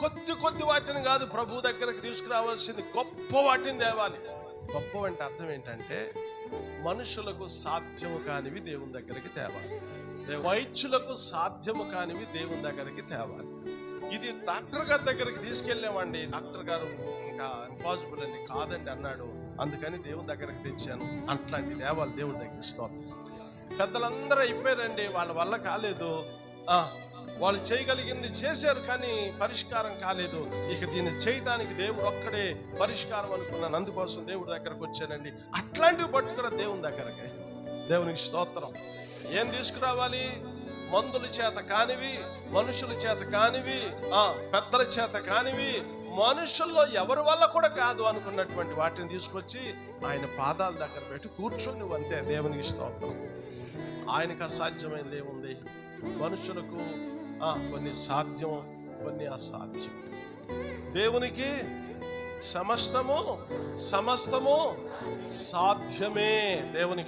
కొద్ది కొద్ది వాటిని కాదు ప్రభు దగ్గరకు తీసుకురావాల్సింది గొప్ప వాటిని తేవాలి గొప్ప అంటే అర్థం ఏంటంటే మనుషులకు సాధ్యము కానివి దేవుని దగ్గరికి తేవాలి. వైద్యులకు సాధ్యము కానివి దేవుని దగ్గరికి తేవాలి. ఇది డాక్టర్ గారి దగ్గరికి తీసుకెళ్ళామండి డాక్టర్ గారు ఇంకా ఇంపాసిబుల్ అండి కాదండి అన్నాడు. అందుకని దేవుని దగ్గరికి తెచ్చాను. అట్లాంటి దేవాలి దేవుని దగ్గర స్తోత్రం. పెద్దలందరూ అయిపోయారండి వాళ్ళ వల్ల కాలేదు. ఆ, వాళ్ళు చేయగలిగింది చేశారు కానీ పరిష్కారం కాలేదు. ఇక దీన్ని చేయడానికి దేవుడు ఒక్కడే పరిష్కారం అనుకున్నాను. అందుకోసం దేవుడి దగ్గరకు వచ్చానండి. అట్లాంటివి పట్టుకురా దేవుని దగ్గరకి. దేవునికి స్తోత్రం. ఏం తీసుకురావాలి? మందుల చేత కానివి మనుషుల చేత కానివి ఆ పెద్దల చేత కానివి మనుషుల్లో ఎవరి వల్ల కూడా కాదు అనుకున్నటువంటి వాటిని తీసుకొచ్చి ఆయన పాదాల దగ్గర పెట్టి కూర్చొని అంతే దేవునికి స్తోత్రం. ఆయనకు అసాధ్యమైనది ఏముంది? మనుషులకు కొన్ని సాధ్యం కొన్ని అసాధ్యం. దేవునికి సమస్తము సమస్తము సాధ్యమే దేవునికి.